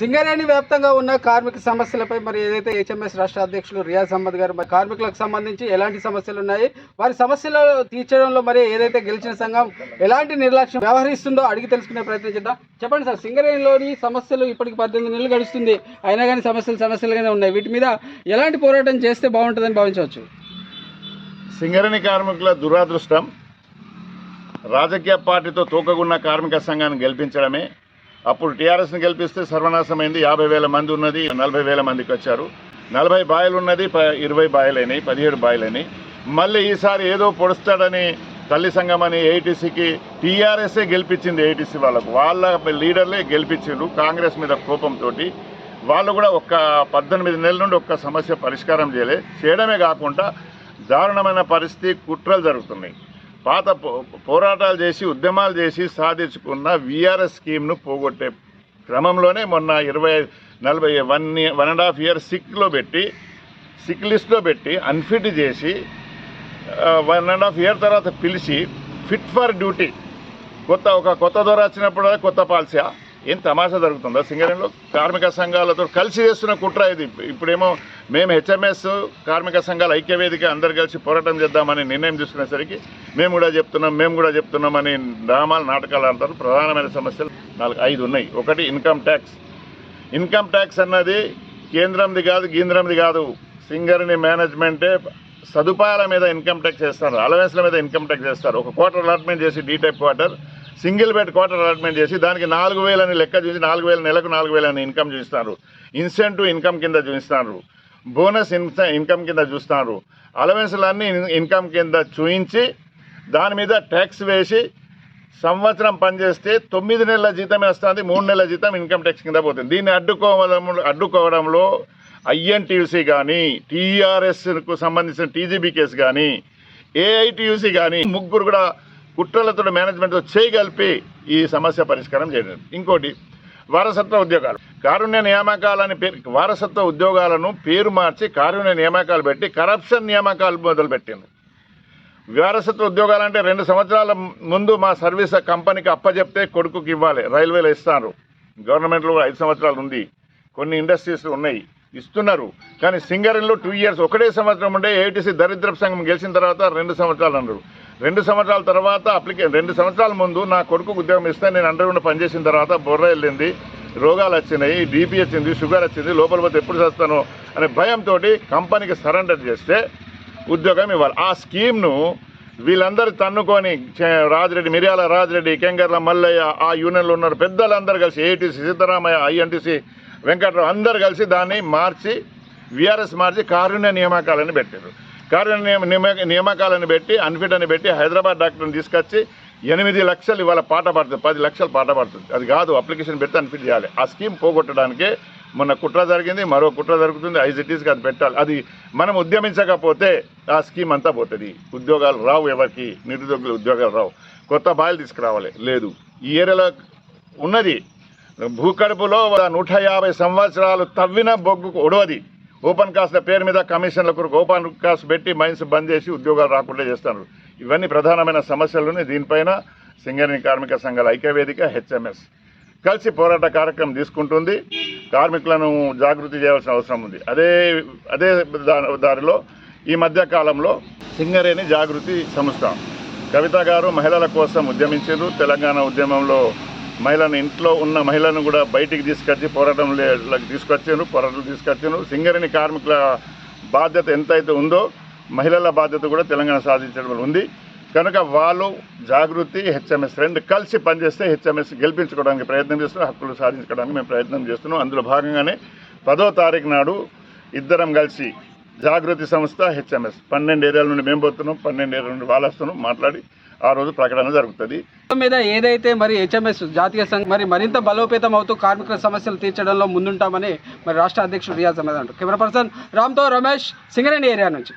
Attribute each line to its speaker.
Speaker 1: సింగరేణి వ్యాప్తంగా ఉన్న కార్మిక సమస్యలపై మరి ఏదైతే హెచ్ఎంఎస్ రాష్ట్ర అధ్యక్షులు రియాజ్ అహ్మద్ గారు మరి కార్మికులకు సంబంధించి ఎలాంటి సమస్యలు ఉన్నాయి? వారి సమస్యలు తీర్చడంలో మరి ఏదైతే గెలిచిన సంఘం ఎలాంటి నిర్లక్ష్యం వ్యవహరిస్తుందో అడిగి తెలుసుకునే ప్రయత్నం చేద్దాం. చెప్పండి సార్ సింగరేణిలోని సమస్యలు ఇప్పటికి పద్దెనిమిది నెలలు గడుస్తుంది. అయినా కానీ సమస్యలు సమస్యలుగానే ఉన్నాయి. వీటి మీద ఎలాంటి పోరాటం చేస్తే బాగుంటుందని భావించవచ్చు?
Speaker 2: సింగరేణి కార్మికుల దురాదృష్టం. రాజకీయ పార్టీతో తూకగున్న కార్మిక సంఘాన్ని గెలిపించడమే. అప్పుడు టీఆర్ఎస్ని గెలిపిస్తే సర్వనాశమైంది. యాభై వేల మంది ఉన్నది నలభై వేల మందికి వచ్చారు. నలభై బాయిలు ఉన్నది ప ఇరవై బాయిలైనాయి పదిహేడు బాయిలైనాయి. మళ్ళీ ఈసారి ఏదో పొడుస్తాడని తల్లి సంఘం అని ఏఐటీసీకి టీఆర్ఎస్ఏ గెలిపించింది ఏఐటీసీ వాళ్ళకు. వాళ్ళ లీడర్లే గెలిపించారు కాంగ్రెస్ మీద కోపంతో వాళ్ళు కూడా ఒక్క పద్దెనిమిది నెలల నుండి ఒక్క సమస్య పరిష్కారం చేయలే. చేయడమే కాకుండా దారుణమైన పరిస్థితి కుట్రలు జరుగుతున్నాయి. పాత పో- పోరాటాలు చేసి ఉద్యమాలు చేసి సాధించుకున్న విఆర్ఎస్ స్కీమ్ను పోగొట్టే క్రమంలోనే మొన్న ఇరవై నలభై one one and half year సిక్లో పెట్టి సిక్ లిస్ట్లో పెట్టి అన్ఫిట్ చేసి వన్ అండ్ హాఫ్ ఇయర్ తర్వాత పిలిచి ఫిట్ ఫర్ డ్యూటీ. కొత్త ఒక కొత్త దొర వచ్చినప్పుడు కొత్త పాలసీ ఏం తమాషా జరుగుతుందా సింగరేణిలో? కార్మిక సంఘాలతో కలిసి చేస్తున్న కుట్ర ఇది. ఇప్పుడేమో మేము హెచ్ఎంఎస్ కార్మిక సంఘాల ఐక్యవేదిక అందరు కలిసి పోరాటం చేద్దామని నిర్ణయం తీసుకునేసరికి మేము కూడా చెప్తున్నాం మేము కూడా చెప్తున్నాం అని డ్రామాలు నాటకాలు ఆడతారు. ప్రధానమైన సమస్యలు నాలుగు ఐదు ఉన్నాయి. ఒకటి ఇన్కమ్ ట్యాక్స్ ఇన్కమ్ ట్యాక్స్ అన్నది కేంద్రంది కాదు గీంద్రంది కాదు. సింగర్ని మేనేజ్మెంటే సదుపాయాల మీద ఇన్కమ్ ట్యాక్స్ చేస్తారు అలవెన్స్ల మీద ఇన్కమ్ ట్యాక్స్ చేస్తారు. ఒక క్వార్టర్ అలాట్మెంట్ చేసి D type quarter single bed quarter allotment చేసి దానికి నాలుగు వేలని లెక్క చూసి నాలుగు వేల నెలకు నాలుగు వేలని ఇన్కమ్ చూస్తారు. ఇన్సెంటివ్ ఇన్కమ్ కింద చూపిస్తారు బోనస్ ఇన్కమ్ కింద చూస్తారు. అలవెన్స్లన్నీ ఇన్కమ్ కింద చూయించి దాని మీద ట్యాక్స్ వేసి సంవత్సరం పనిచేస్తే తొమ్మిది నెలల జీతం వస్తుంది మూడు నెలల జీతం ఇన్కమ్ ట్యాక్స్ కింద పోతుంది. దీన్ని అడ్డుకోవడం అడ్డుకోవడంలో ఐఎన్టీయూసీ కానీ టీఆర్ఎస్కు సంబంధించిన టీజీబీ కేసు కానీ ఏఐటీయూసీ కానీ ముగ్గురు కూడా కుట్రలతో మేనేజ్మెంట్తో చేయగలిపి ఈ సమస్య పరిష్కారం చేయడం. ఇంకోటి వారసత్వ ఉద్యోగాలు. కారుణ్య నియామకాలని పేరు వారసత్వ ఉద్యోగాలను పేరు మార్చి కారుణ్య నియామకాలు పెట్టి కరప్షన్ నియామకాలు మొదలుపెట్టింది. వారసత్వ ఉద్యోగాలు అంటే రెండు సంవత్సరాల ముందు మా సర్వీస్ కంపెనీకి అప్పచెప్తే కొడుకుకి ఇవ్వాలి. రైల్వేలో ఇస్తారు. గవర్నమెంట్లో ఐదు సంవత్సరాలు ఉంది. కొన్ని ఇండస్ట్రీస్ ఉన్నాయి. ఇస్తున్నారు. కానీ సింగరేణిలో టూ ఇయర్స్ ఒకటే సంవత్సరం ఉండే ఏటీసీ దరిద్రపు సంఘం గెలిచిన తర్వాత రెండు సంవత్సరాలు అన్నారు. రెండు సంవత్సరాల తర్వాత అప్లికే రెండు సంవత్సరాల ముందు నా కొడుకు ఉద్యోగం ఇస్తే నేను అండర్గ్రౌండ్ పనిచేసిన తర్వాత బొర్ర వెళ్ళింది. రోగాలు వచ్చినాయి బీపీ వచ్చింది షుగర్ వచ్చింది లోపల పోతే ఎప్పుడు చేస్తాను అనే భయంతో కంపెనీకి సరెండర్ చేస్తే ఉద్యోగం ఇవ్వాలి. ఆ స్కీమ్ను వీళ్ళందరూ తన్నుకొని చే- రాజిరెడ్డి మిర్యాల రాజిరెడ్డి కెంగర్ల మల్లయ్య ఆ యూనియన్లో ఉన్నారు పెద్దలందరూ కలిసి ఏటీసీ సిద్ధరామయ్య ఐఎన్టీసీ వెంకట్రావు అందరు కలిసి దాన్ని మార్చి విఆర్ఎస్ మార్చి కారుణ్య నియామకాలని పెట్టారు. కారుణ్య నియమ నియామకాలను పెట్టి అన్ఫిట్ అని పెట్టి హైదరాబాద్ డాక్టర్ని తీసుకొచ్చి ఎనిమిది లక్షలు ఇవాళ పాట పడుతుంది పది లక్షలు పాట పడుతుంది. అది కాదు అప్లికేషన్ పెడితే అన్ఫిట్ చేయాలి. ఆ స్కీమ్ పోగొట్టడానికి మొన్న కుట్ర జరిగింది మరో కుట్ర జరుగుతుంది ఐజిటీస్కి అది పెట్టాలి. అది మనం ఉద్యమించకపోతే ఆ స్కీమ్ అంతా పోతుంది. ఉద్యోగాలు రావు ఎవరికి నిరుద్యోగులు ఉద్యోగాలు రావు. కొత్త బాయిలు తీసుకురావాలి. లేదు. ఈ ఏరియాలో ఉన్నది. భూకడుపులో నూట యాభై సంవత్సరాలు తవ్విన బొగ్గుకు ఒడవది. ఓపెన్ కాస్ట్ల పేరు మీద కమిషన్ల కొరకు ఓపెన్ కాస్ట్ పెట్టి మైన్స్ బంద్ చేసి ఉద్యోగాలు రాకుండా చేస్తున్నారు. ఇవన్నీ ప్రధానమైన సమస్యలు దీనిపైన సింగరేణి కార్మిక సంఘాల ఐక్యవేదిక హెచ్ఎంఎస్ కలిసి పోరాట కార్యక్రమం తీసుకుంటుంది. కార్మికులను జాగృతి చేయాల్సిన అవసరం ఉంది. అదే అదే దా- దారిలో ఈ మధ్య కాలంలో సింగరేణి జాగృతి సంస్థ. కవిత గారు మహిళల కోసం ఉద్యమించారు తెలంగాణ ఉద్యమంలో మహిళను ఇంట్లో ఉన్న మహిళలను కూడా బయటికి తీసుకొచ్చి పోరాటంలోకి తీసుకొచ్చారు పోరాటం తీసుకొచ్చారు సింగరేణి కార్మికుల బాధ్యత ఎంతైతే ఉందో మహిళల బాధ్యత కూడా తెలంగాణ సాధించడం ఉంది. కనుక వాళ్ళు జాగృతి హెచ్ఎంఎస్ రెండు కలిసి పనిచేస్తే హెచ్ఎంఎస్ గెలిపించుకోవడానికి ప్రయత్నం చేస్తున్నాం హక్కులు సాధించుకోవడానికి మేము ప్రయత్నం చేస్తున్నాం. అందులో భాగంగానే పదో తారీఖు నాడు ఇద్దరం కలిసి జాగృతి సంస్థ హెచ్ఎంఎస్ పన్నెండు ఏరియాల నుండి మేము పోతున్నాం. పన్నెండు ఏరియాల నుండి వాళ్ళు వస్తున్నాం. మాట్లాడి ఆ రోజు ప్రకటన జరుగుతుంది.
Speaker 1: మీద ఏదైతే మరి హెచ్ఎంఎస్ జాతీయ సంఘం మరి మరింత బలోపేతం అవుతూ కార్మికుల సమస్యలు తీర్చడంలో ముందుంటామని మరి రాష్ట్ర అధ్యక్షుడు రియాజ్ అహ్మద్ అంటారు. కెమెరా పర్సన్ రామ్తో రమేష్ సింగరేణి ఏరియా నుంచి.